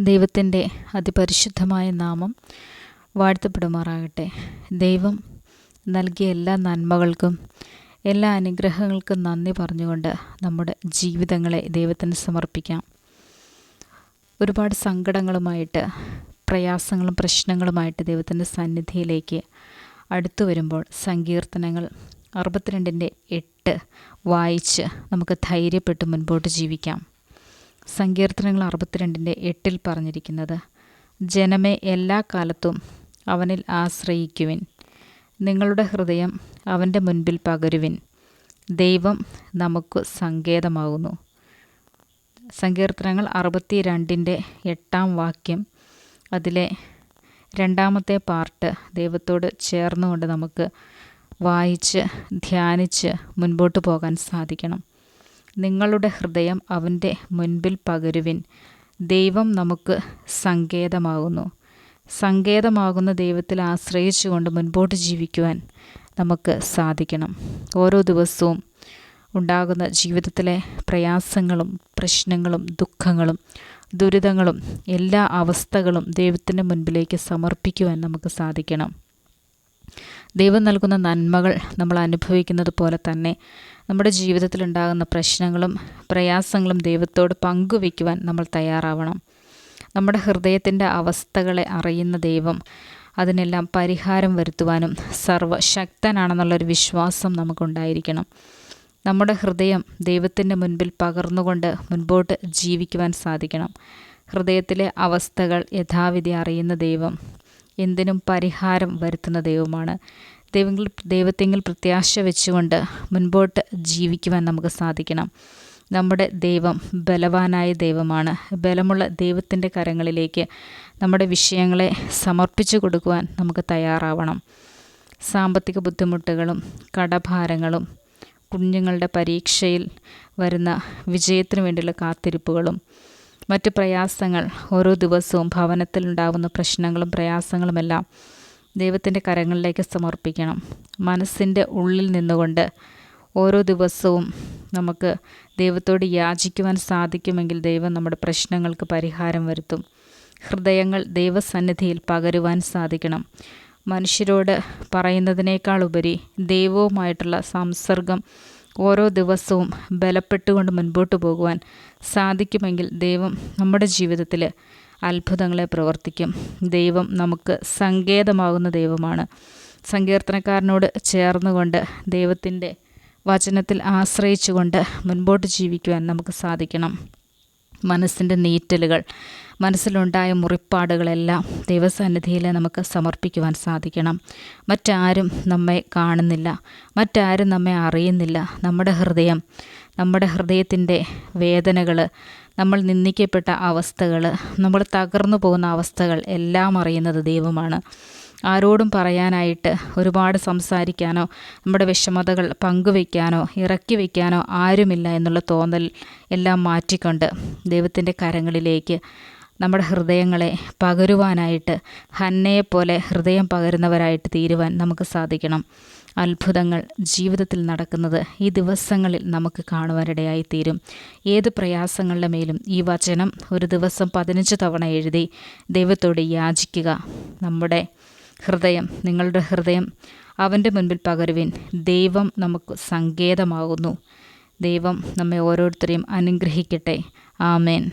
ദൈവത്തിന്റെ അതിപരിശുദ്ധമായ നാമം വാഴ്ത്തപ്പെടുമാറാകട്ടെ. ദൈവം നൽകിയ എല്ലാ നന്മകൾക്കും എല്ലാ അനുഗ്രഹങ്ങൾക്കും നന്ദി പറഞ്ഞുകൊണ്ട് നമ്മുടെ ജീവിതങ്ങളെ ദൈവത്തിന് സമർപ്പിക്കാം. ഒരുപാട് സങ്കടങ്ങളുമായിട്ട് പ്രയാസങ്ങളും പ്രശ്നങ്ങളുമായിട്ട് ദൈവത്തിന്റെ സന്നിധിയിലേക്ക് അടുത്തു വരുമ്പോൾ സങ്കീർത്തനങ്ങൾ അറുപത്തിരണ്ടിന്റെ എട്ട് വായിച്ച് നമുക്ക് ധൈര്യപ്പെട്ട് മുൻപോട്ട് ജീവിക്കാം. സങ്കീർത്തനങ്ങൾ അറുപത്തിരണ്ടിന്റെ എട്ടിൽ പറഞ്ഞിരിക്കുന്നത് ജനമേ എല്ലാ കാലത്തും അവനിൽ ആശ്രയിക്കുവിൻ. നിങ്ങളുടെ ഹൃദയം അവന്റെ മുൻപിൽ പകരുവിൻ. ദൈവം നമുക്ക് സങ്കേതമാകുന്നു. സങ്കീർത്തനങ്ങൾ അറുപത്തി രണ്ടിന്റെ എട്ടാം വാക്യം അതിലെ രണ്ടാമത്തെ പാർട്ട് ദൈവത്തോട് ചേർന്നുകൊണ്ട് നമുക്ക് വായിച്ച് ധ്യാനിച്ച് മുൻപോട്ട് പോകാൻ സാധിക്കണം. നിങ്ങളുടെ ഹൃദയം അവന്റെ മുൻപിൽ പകരുവിൻ. ദൈവം നമുക്ക് സങ്കേതമാകുന്നു. സങ്കേതമാകുന്ന ദൈവത്തിൽ ആശ്രയിച്ചുകൊണ്ട് മുൻപോട്ട് ജീവിക്കുവാൻ നമുക്ക് സാധിക്കണം. ഓരോ ദിവസവും ഉണ്ടാകുന്ന ജീവിതത്തിലെ പ്രയാസങ്ങളും പ്രശ്നങ്ങളും ദുഃഖങ്ങളും ദുരിതങ്ങളും എല്ലാ അവസ്ഥകളും ദൈവത്തിന്റെ മുൻപിലേക്ക് സമർപ്പിക്കുവാൻ നമുക്ക് സാധിക്കണം. ദൈവം നൽകുന്ന നന്മകൾ നമ്മൾ അനുഭവിക്കുന്നത് പോലെ തന്നെ നമ്മുടെ ജീവിതത്തിൽ ഉണ്ടാകുന്ന പ്രശ്നങ്ങളും പ്രയാസങ്ങളും ദൈവത്തോട് പങ്കുവയ്ക്കുവാൻ നമ്മൾ തയ്യാറാവണം. നമ്മുടെ ഹൃദയത്തിന്റെ അവസ്ഥകളെ അറിയുന്ന ദൈവം അതിനെല്ലാം പരിഹാരം വരുത്തുവാനും സർവശക്തനാണെന്നുള്ളൊരു വിശ്വാസം നമുക്കുണ്ടായിരിക്കണം. നമ്മുടെ ഹൃദയം ദൈവത്തിന്റെ മുൻപിൽ പകർന്നുകൊണ്ട് മുൻപോട്ട് ജീവിക്കുവാൻ സാധിക്കണം. ഹൃദയത്തിലെ അവസ്ഥകൾ യഥാവിധി അറിയുന്ന ദൈവം എന്തിനും പരിഹാരം വരുത്തുന്ന ദൈവമാണ്. ദൈവങ്ങൾ ദൈവത്തെങ്കിൽ പ്രത്യാശ വെച്ചുകൊണ്ട് മുൻപോട്ട് ജീവിക്കുവാൻ നമുക്ക് സാധിക്കണം. നമ്മുടെ ദൈവം ബലവാനായ ദൈവമാണ്. ബലമുള്ള ദൈവത്തിന്റെ കരങ്ങളിലേക്ക് നമ്മുടെ വിഷയങ്ങളെ സമർപ്പിച്ചു കൊടുക്കുവാൻ നമുക്ക് തയ്യാറാവണം. സാമ്പത്തിക ബുദ്ധിമുട്ടുകളും കടഭാരങ്ങളും കുഞ്ഞുങ്ങളുടെ പരീക്ഷയിൽ വരുന്ന വിജയത്തിനു വേണ്ടിയുള്ള കാത്തിരിപ്പുകളും മറ്റ് പ്രയാസങ്ങൾ ഓരോ ദിവസവും ഭവനത്തിലുണ്ടാകുന്ന പ്രശ്നങ്ങളും പ്രയാസങ്ങളുമെല്ലാം ദൈവത്തിന്റെ കരങ്ങളിലേക്ക് സമർപ്പിക്കണം. മനസ്സിന്റെ ഉള്ളിൽ നിന്നുകൊണ്ട് ഓരോ ദിവസവും നമുക്ക് ദൈവത്തോട് യാചിക്കുവാൻ സാധിക്കുമെങ്കിൽ ദൈവം നമ്മുടെ പ്രശ്നങ്ങൾക്ക് പരിഹാരം വരുത്തും. ഹൃദയങ്ങൾ ദൈവസന്നിധിയിൽ പകരുവാൻ സാധിക്കണം. മനുഷ്യരോട് പറയുന്നതിനേക്കാളുപരി ദൈവവുമായിട്ടുള്ള സംസർഗം ഓരോ ദിവസവും ബലപ്പെട്ടുകൊണ്ട് മുൻപോട്ട് പോകുവാൻ സാധിക്കുമെങ്കിൽ ദൈവം നമ്മുടെ ജീവിതത്തിൽ അത്ഭുതങ്ങളെ പ്രവർത്തിക്കും. ദൈവം നമുക്ക് സങ്കേതമാകുന്ന ദൈവമാണ്. സങ്കീർത്തനക്കാരനോട് ചേർന്നുകൊണ്ട് ദൈവത്തിന്റെ വചനത്തിൽ ആശ്രയിച്ചുകൊണ്ട് മുൻപോട്ട് ജീവിക്കുവാൻ നമുക്ക് സാധിക്കണം. മനസ്സിന്റെ നീറ്റലുകൾ മനസ്സിലുണ്ടായ മുറിപ്പാടുകളെല്ലാം ദൈവസന്നിധിയിൽ നമുക്ക് സമർപ്പിക്കുവാൻ സാധിക്കണം. മറ്റാരും നമ്മെ കാണുന്നില്ല മറ്റാരും നമ്മെ അറിയുന്നില്ല. നമ്മുടെ ഹൃദയം നമ്മുടെ ഹൃദയത്തിന്റെ വേദനകൾ നമ്മൾ നിന്ദിക്കപ്പെട്ട അവസ്ഥകൾ നമ്മൾ തകർന്നു പോകുന്ന അവസ്ഥകൾ എല്ലാം അറിയുന്നത് ദൈവമാണ്. ആരോടും പറയാനായിട്ട് ഒരുപാട് സംസാരിക്കാനോ നമ്മുടെ വിഷമതകൾ പങ്കുവെക്കാനോ ഇറക്കി വയ്ക്കാനോ ആരുമില്ല എന്നുള്ള തോന്നൽ എല്ലാം മാറ്റിക്കൊണ്ട് ദൈവത്തിന്റെ കരങ്ങളിലേക്ക് നമ്മുടെ ഹൃദയങ്ങളെ പകരുവാനായിട്ട് ഹന്നയെപ്പോലെ ഹൃദയം പകരുന്നവരായിട്ട് തീരുവാൻ നമുക്ക് സാധിക്കണം. അത്ഭുതങ്ങൾ ജീവിതത്തിൽ നടക്കുന്നത് ഈ ദിവസങ്ങളിൽ നമുക്ക് കാണുവാനിടയായി തീരും ഏത് പ്രയാസങ്ങളുടെ മേലും ഈ വചനം ഒരു ദിവസം പതിനഞ്ച് തവണ എഴുതി ദൈവത്തോട് യാചിക്കുക നമ്മുടെ ഹൃദയം നിങ്ങളുടെ ഹൃദയം അവന്റെ മുൻപിൽ പകരുവിൻ. ദൈവം നമുക്ക് സങ്കേതമാകുന്നു. ദൈവം നമ്മെ ഓരോരുത്തരെയും അനുഗ്രഹിക്കട്ടെ. ആമേൻ.